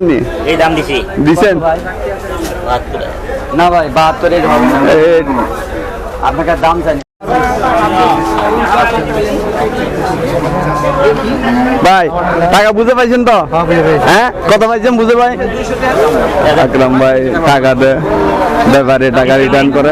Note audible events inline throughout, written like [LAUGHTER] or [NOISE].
নি? এই দাম দিছি। দিছেন? না ভাই বাহাত্তরের আপনাকে দাম জানি ভাই টাকা বুঝে পাইছেন তো? হ্যাঁ কত পাইছেন বুঝে ভাই? আকরাম ভাই টাকা দে। ব্যাপারে টাকা রিটার্ন করে।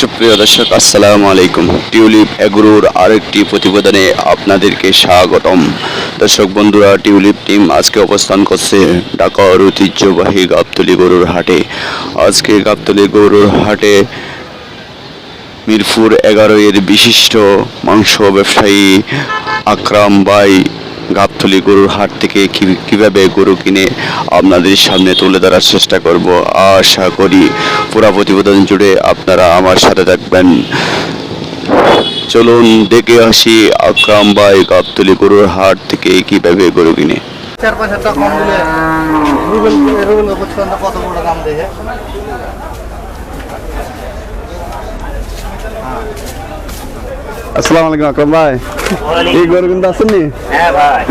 সুপ্রিয় দর্শক, আসসালামু আলাইকুম। টিউলিপ এগ্রোর আরেকটি প্রতিবেদনে আপনাদেরকে স্বাগতম। দর্শক বন্ধুরা, টিউলিপ টিম আজকে অবস্থান করছে ঢাকার ঐতিহ্যবাহী গাবতলি গরুর হাটে। আজকে গাবতলি গরুর হাটে মিরপুর এগারো এর বিশিষ্ট মাংস ব্যবসায়ী আকরাম বাই গাবতলি গরুর হাট থেকে কীভাবে গরু কিনে আপনাদের সামনে তুলে ধরার চেষ্টা করব, আশা করি পুরো প্রতিবেদন জুড়ে আপনারা আমার সাথে থাকবেন। চলুন দেখে আসি আকরাম ভাই গাবতলি গরুর হাট থেকে কীভাবে গরু কিনে। চার পাঁচ হাজার টাকা কম দিলে রুবেল রুবেল কত বড় দাম দেখে? আসসালামু আলাইকুম আকরাম ভাই। এই গরু কিন্তু আছেন নি হ্যাঁ ভাই।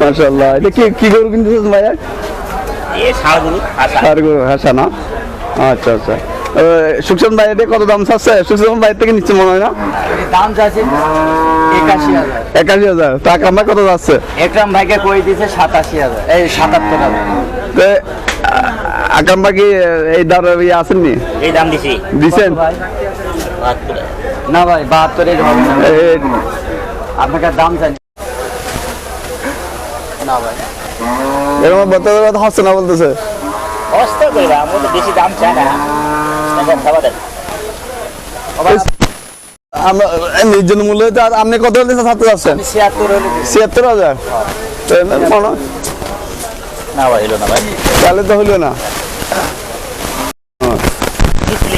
মাশাআল্লাহ। এটা কি কি গরু কিনতেছেন ভাই আশা গরু হাসা। না? আচ্ছা আচ্ছা। সুখসান ভাই এটা কত দাম চাচ্ছে? সুখসান ভাই থেকে নিচ্ছে মনে হয় না? দাম চাইছে একাশি হাজার। তা ভাই কত যাচ্ছে? একরাম ভাইকে কই দিয়েছে সাতাশি হাজার। এই সাতাত্তর হাজার। তো আকরাম ভাই কি এই দাম ইয়ে আসেননি? এই দাম দিছি। দিছেন? না ভাই বাহাত্তরের হবে। না এ, আপনাকে দাম জানি না। ভাই। এরকম কথা হচ্ছে না বলতেছে। অস্ত কইরা আমরা তো বেশি দাম চাই না। তাহলে খাবার দেন। আমরা নির্জন মূল্য আপনি কত হলে ছাত্র যাচ্ছেন? ছিয়াত্তর হাজার? তো এমনি মনে- না ভাই হলো না ভাই। তাহলে তো হইল না।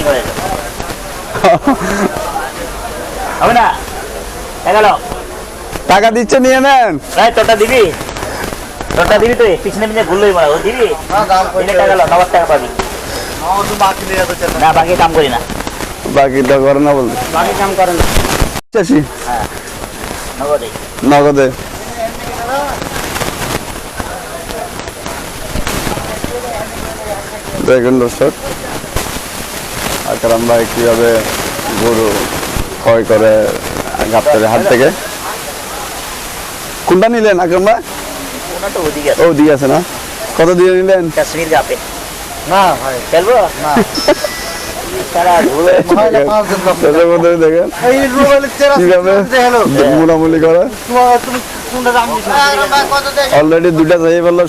হয়ে [LAUGHS] হবে না। এগাল টাকা দিচ্ছে নিয়ে নেন। ভাই তোরটা দিবি? তোরটা দিবি তুই? পিছনে পিছনে ঘুরলোই মারা ও দিবি? টাকা নবার টাকা পাবি। বাকি না বাকি কাম করি না। বাকিটা করে না বলতে। বাকি কাম করেন না। চাষি নগদে। নগদে। দেখুন দর্শক আকরাম ভাই কীভাবে গরু ক্রয় করে গাপ্তারের হাট থেকে। কোনটা নিলেন আকরাম ভাই? ওনা তো ওদিকে আছে। ও দিয়ে আছে না? কত দিয়ে নিলেন? কাশ্মীর গাপে। না ভাই। খেলব না। অলরেডি দুটা যাই বলল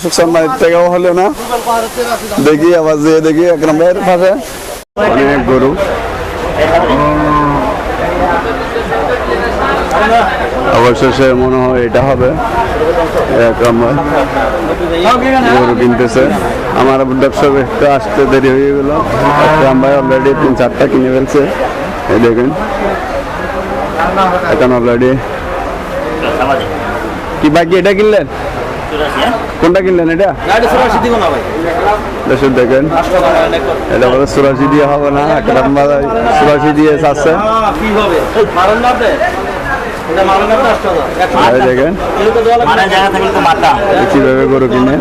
থেকেও হলো না। দেখি আবার যেয়ে দেখি একরাম ভাইয়ের পাশে। অনেক গরু। অবশেষে মনে হয় এটা হবে। কিনতেছে। আমার দর্শক একটু আসতে দেরি হয়ে গেল। একরাম ভাই অলরেডি তিন চারটা কিনে ফেলছে। এই দেখুন। এখন অলরেডি কি বাকি এটা কিনলেন? কোনটা কিনলেন এটা? দর্শক দেখেন এটা বলে চুরাশি দিয়ে হবে না ভাই দিয়ে চাচ্ছে দেখেন মানে কীভাবে গরু কিনে?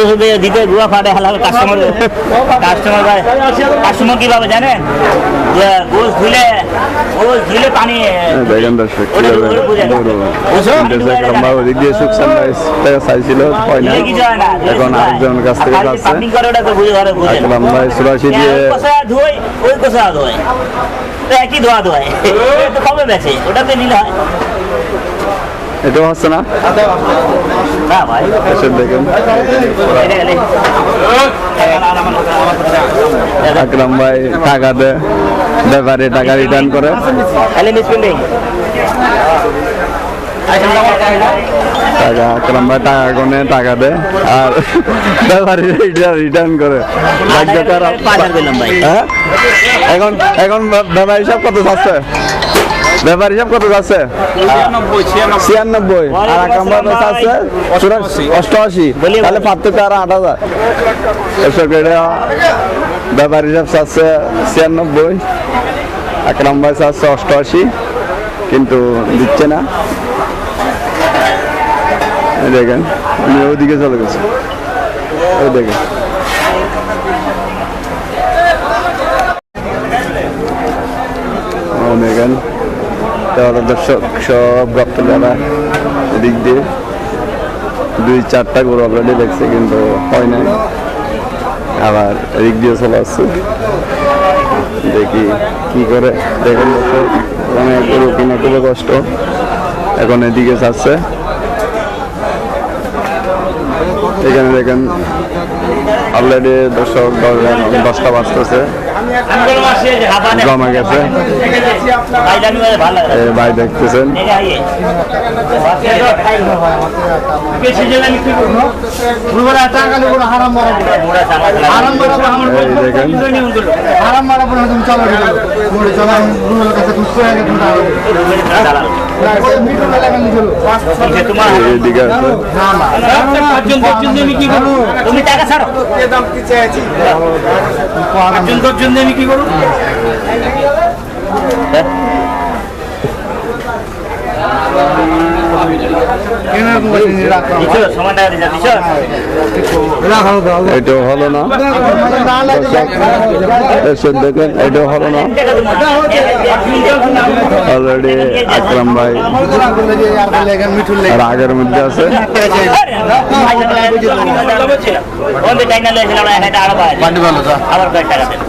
শুধু দিতে গুয়া ফাটে হালাল কাস্টমার কাস্টমার ভাই কাস্টমার কি পাবে জানেন? যে গোস ধুলে দেখেন দর্শক কীভাবে ওদিক দিয়ে সুখসান চাইছিল হয় না। এখন আরেকজনের কাছ থেকে বুঝে একরাম ভাই চুরাশি দিয়ে একই ধোয়া ধোয়। কবে বেছে ওটাতে নিলে হয়। এটাও হচ্ছে না? এসে দেখেন। আকরাম ভাই টাকা দে ব্যাপারে টাকা রিটার্ন করে। টাকা আকরাম ভাই টাকা গনে টাকা দে আর ব্যাপারে রিটার্ন করে। ভাগ্য খারাপ। হ্যাঁ? এখন এখন ব্যবসা হিসাব কত চাচ্ছে ব্যাপার হিসাব কত আছে ছিয়ানব্বই আর আকরাম ভাই পয়সা আছে? অষ্টআশি। তাহলে পার্থক্য আর আট হাজার। ব্যাপার হিসাব চাচ্ছে ছিয়ানব্বই। আকরাম ভাই চাচ্ছে অষ্টআশি। কিন্তু দিচ্ছে না। দেখেন উনি ওদিকে চলে গেছে। ওই দেখেন। দেখেন দর্শক সব গাপ্তলারা এদিক দিয়ে দুই চারটা গরু অলরেডি দেখছে, কিন্তু হয় নাই। আবার এদিক দিয়ে চলে আসছে। দেখি কি করে, দেখেন অনেক গরু কিনা খুবই কষ্ট। এখন এদিকে যাচ্ছে। এখানে দেখেন অলরেডি দর্শক দশ- দশটা বাজতেছে। জমা গেছে। ভাই দেখতেছেন। তুমি টাকা তুমি দাঁড়াবো মিঠুন এলাকা নিছিল তোমার এইদিকে আছে তুমি টাকা ছাড়ো দিছো সমান টাকা দিছো দিছো এটাও হলো না। দেখেন এটাও হলো না। অলরেডি আকরাম ভাই রাগের মধ্যে আছে। আবার কয়েক টাকা দেন এদিকে দেখুন।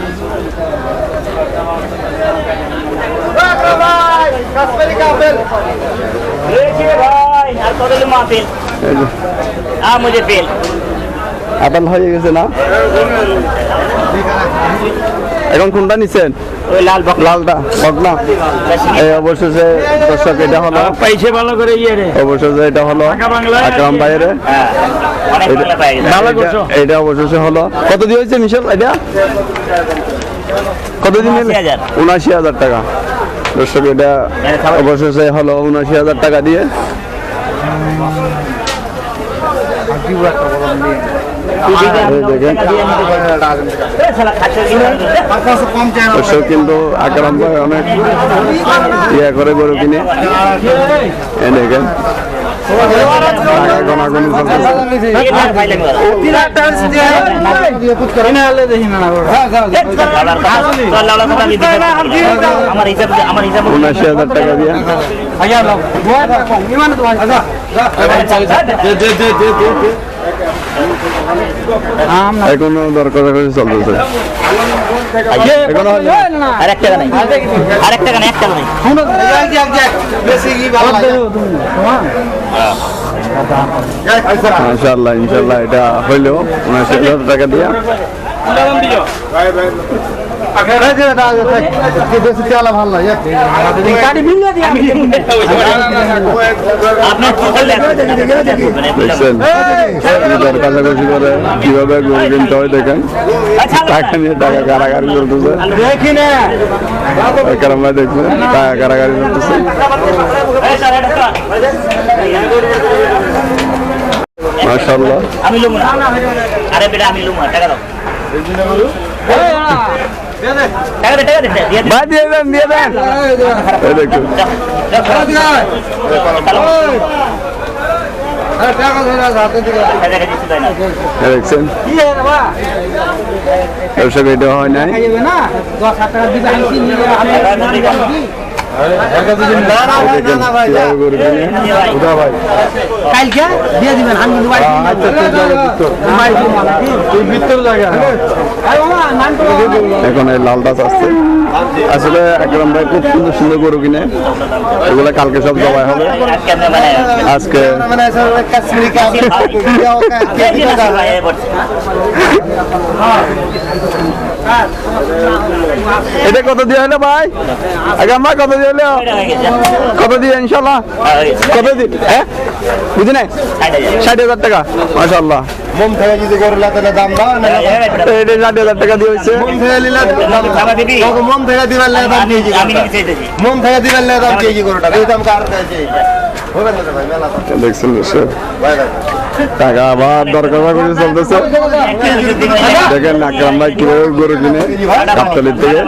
আপেল হয়ে গেছে না? এখন কোনটা নিচ্ছেন ওই লাল লালটা বকনা? এই অবশেষে দর্শক এটা হলো পয়সা ভালো করে ইয়ে রে। অবশেষে এটা হলো আকরাম ভাইয়ের। অনেক ভালো পাই গেছে। এটা অবশেষে হলো কত দিয়ে হয়েছে মিশল? এটা কত দিন উনাশি হাজার টাকা। দর্শক, এটা অবশেষে হলো উনাশি হাজার টাকা দিয়ে। দর্শক, কিন্তু অনেক ইয়ে করে গরু কিনে। দেখেন। উনাশি হাজার টাকা দিয়ে এখনও দরকার করে চলতেছে এখনও ইনশাল্লাহ ইনশাআল্লাহ এটা হইলেও উনাশি হাজার টাকা দিয়ে। কাছাকাছি করে কীভাবে গরু কিনতে হয় দেখেন। টাকা নিয়ে টাকা কারাগারি চলতেছে কারণ ভাই টাকা কারাগারি চলতেছে মাশাআল্লাহ। আমি লুমু আরে বেটা আমি লুমু টাকা দাও। ভাই দিয়ে দেন দিয়ে দেন দেখুন দেখছেন ব্যবসা এটা হয় নাই কালকে দিয়ে দিবেন আমি কিন্তু এখন এই লালটা আসছে। আসলে একদম ভাই খুব সুন্দর সুন্দর গরু কিনে এগুলো কালকে সব জবাই হবে। আজকে মানে [LAUGHS] [LAUGHS] এটা কত দিয়ে হলো ভাই? আগে আমার কত দিয়ে হলো? কত দিয়ে ইনশাল্লাহ কত দিয়ে? হ্যাঁ? বুঝি নাই? ষাট হাজার টাকা মাশাল্লাহ মন থেকে যদি গরু লাতালে দাম দাও না এটা ষাট হাজার টাকা দিয়ে হয়েছে। মন থেকে নিলে মন থেকে দিবার লাগে দাম মন থেকে দিবার লাগে দাম এই দাম কার তো। দেখছেন ভাই। টাকা আবার দরকার করে চলতেছে। দেখেন আকরাম ভাই কীভাবে গরু কিনে গাবতলির থেকে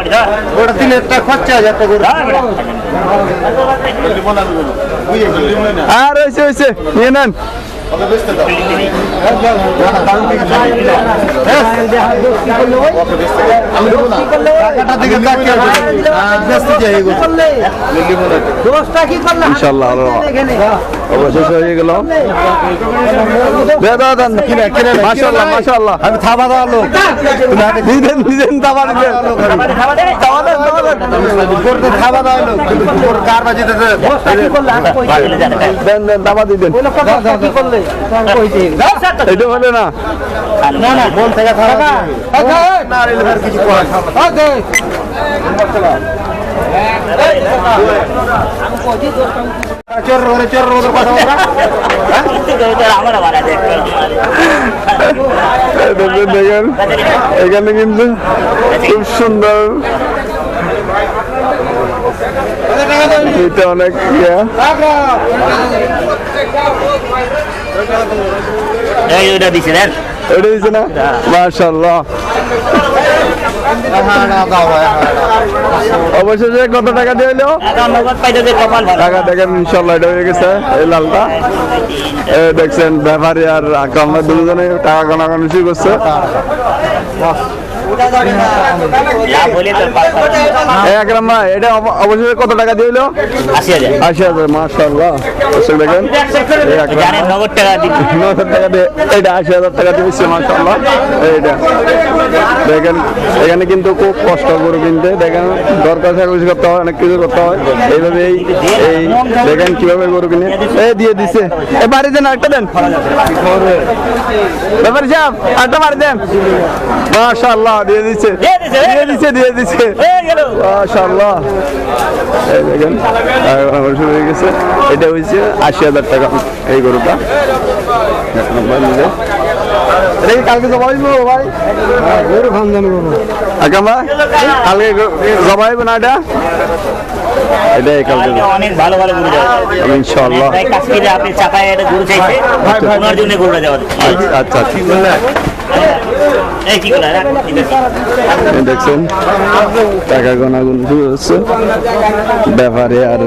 আর হয়েছে হয়েছে নিয়ে নেন। ইনশাল্লাহ অবশেষ হয়ে গেল। মাশাল্লাহ মাশাল্লাহ আমি থাবা দেওয়ার লোক। দিদেন দিদেন দাবা দিদেন গরুতে থাবা দেওয়ার লোক। কার বাজিতে দেন দেন দাবা দিদেন এটা হলে না। না না। মন থেকে থাবা না রে এবার কিছু করার দেখেন। এখানে কিন্তু খুব সুন্দর। এটা অনেক ইয়া। দিছে এটা দিচ্ছে না? হ্যাঁ। ভাই অবশেষে কত টাকা দিয়ে হলো টাকা দেখেন ইনশাল্লাহ এটা হয়ে গেছে, এই লালটা। দেখছেন, ব্যাপারী আর ভাই দুজনে টাকা গণাগণি করছে। লাভ হলে তো পাঁচ এই আকরাম ভাই এটা অবশেষে কত টাকা দিয়ে হলো আশি হাজার। আশি হাজার মাশাল্লাহ দেখেন এই আকরাম জানেন নগদ টাকা দিন ন টাকা দিয়ে এইটা আশি হাজার টাকা দিয়েছে মাশাল্লাহ এইটা। দেখেন এখানে কিন্তু খুব কষ্ট করে কিনতে। দেখেন দরকার কাগজ করতে হয় অনেক কিছু করতে হয়। এইভাবে এই এই দেখেন কীভাবে গরু কিনে। এই দিয়ে দিছে। এ বাড়ি দেন একটা দেন। ব্যাপারী সাহেব একটা বাড়ি দেন। মাশাল্লাহ দিয়ে দিচ্ছে দিয়ে দিচ্ছে দিয়ে দিচ্ছে হয়ে মাশাল্লাহ এই দেখেন শুরু হয়ে গেছে। এটা হয়েছে আশি হাজার টাকা এই গরুটা। এক নম্বর কালকে জমা হইব ভাই। গরু খান জানি গরু আকামা কালকে জমা না এটা? এটাই কালকে অনেক ভালো ভালো গরু দেওয়া ইনশাল্লাহ তাই কাশ্মীরে আপনি চাপায় একটা গরু চাইছে ওনার জন্য গরুটা দেওয়া আচ্ছা আচ্ছা। দেখছেন টাকা গোনা গুন শুরু হচ্ছে। ব্যাপারে আর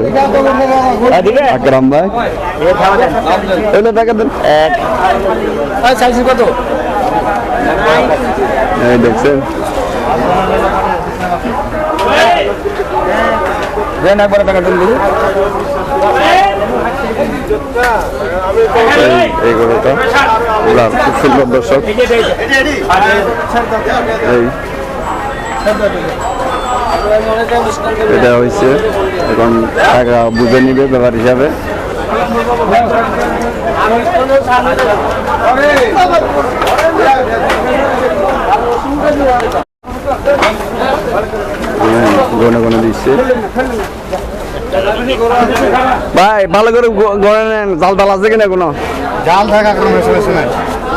দিবে? আকরাম ভাই। এগুলো টাকা দেন। এক, এই দেখছেন। দেন একবার টাকা দিন দিদি এই খুব সুন্দর দর্শক এটা হয়েছে এখন টাকা বুঝে নিবে ব্যাপার হিসাবে গনে গনে দিচ্ছে ভাই ভালো করে জাল ডাল আছে কিনা কোনো জাল থাকা কোনো।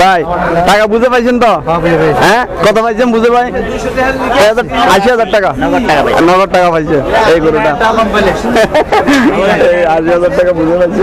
ভাই টাকা বুঝে পাইছেন তো? হ্যাঁ কত পাইছেন বুঝে ভাই আশি হাজার টাকা। নগদ টাকা পাইছে। টাকা পাইছে এই গরুটা। আশি হাজার টাকা বুঝে পাইছি।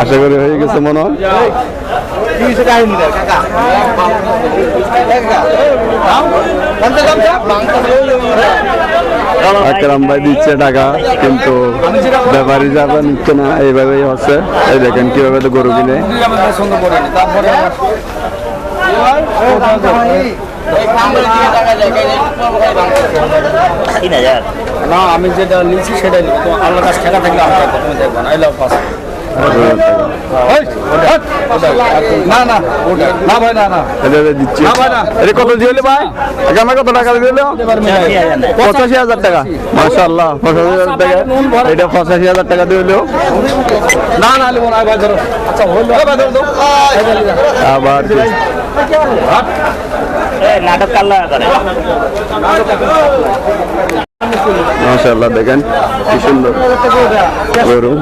আশা করি হয়ে গেছে মনে হয়। আকরাম ভাই দিচ্ছে টাকা কিন্তু ব্যাপারী যাবে নিচ্ছে না এইভাবেই হচ্ছে। এই দেখেন কীভাবে তো গরু কিনে। না আমি যেটা নিচ্ছি সেটাই নিবো। আল্লাহ কাছে থাকলে আমার দেখব না। না না না ভাই না না। এটা দিচ্ছি। কত দিয়ে ভাই? কত টাকা দিল? পঁচাশি হাজার টাকা। মাশাআল্লাহ পঁচাশি হাজার টাকা। এটা পঁচাশি হাজার টাকা দিয়ে হলো না না না ভাই ধরো। আচ্ছা আবার নাটক কাল্লা করে? মাশাআল্লাহ, দেখেন কি সুন্দর গরু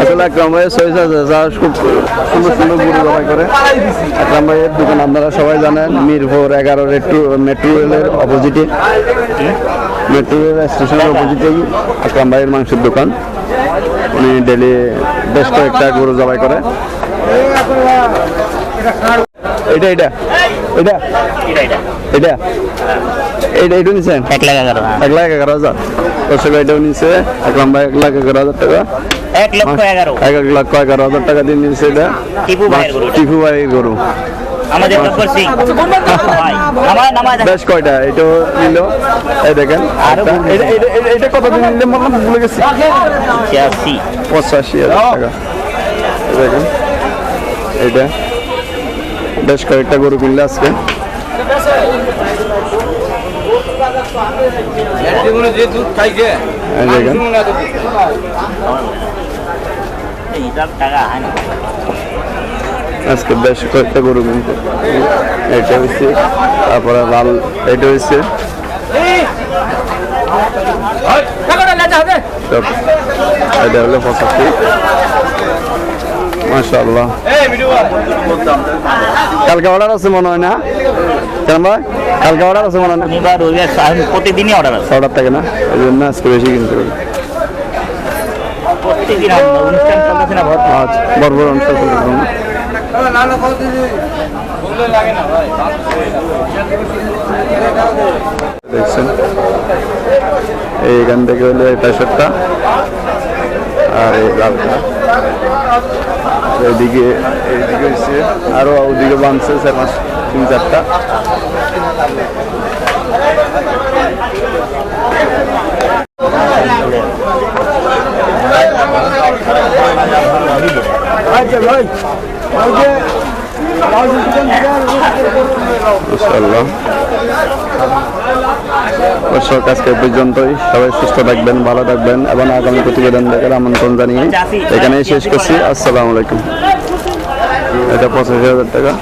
আসলে আকরাম ভাইয়ের সহিত যা খুব সুন্দর সুন্দর গরু জবাই করে। আকরাম ভাইয়ের দোকান আপনারা সবাই জানেন, মিরপুর এগারো মেট্রো রেলের অপোজিটে মেট্রো রেল স্টেশনের অপোজিটেই আকরাম ভাইয়ের মাংসের দোকান। উনি ডেলি বেশ কয়েকটা গরু জবাই করে। এটা এটা। এটা। এটা এটা। এটা। নিছেন এক লাখ এগারো এক লাখ এগারো হাজার। দর্শক এটাও নিছে। এক লম্বা এক লাখ এগারো হাজার টাকা। এক লক্ষ হ্যাঁ। এগারো। এক এক লক্ষ এগারো হাজার টাকা দিয়ে নিছে এটা। টিপু ভাইয়ের গরু আমাদের গব্বর সিং। আমার বেশ কয়টা? এটা নিল। এই দেখেন। পঁচাশি। হাজার এটা বেশ কয়েকটা গরু কিনলে আজকে আজকে বেশ কয়েকটা গরু কিনতে এটা হয়েছে তারপরে লাল এটা হয়েছে এটা হলো পঁচাত্তর মাশাআল্লাহ। কালকে অর্ডার আছে মনে হয় না? কেন ভাই? কালকে অর্ডার আছে মনে হয় প্রতিদিনই অর্ডার আছে। অর্ডার থাকে না? এই জন্য আজকে বেশি কিনতে পারি প্রত্যেকদিন অনুষ্ঠান এখন। দেখছেন? এইখান থেকে হলো এই প্যাসেটটা আর এই লালটা। এদিকে এদিকে হচ্ছে আরও ওদিকে বানছে চার পাঁচ তিন চারটা। আচ্ছা ভাই মাশাআল্লাহ দর্শক, আজকে পর্যন্তই। সবাই সুস্থ থাকবেন, ভালো থাকবেন এবং আগামী প্রতিবেদন দেখার আমন্ত্রণ জানিয়ে এখানেই শেষ করছি। আসসালামু আলাইকুম। এটা পঁচাশি হাজার টাকা।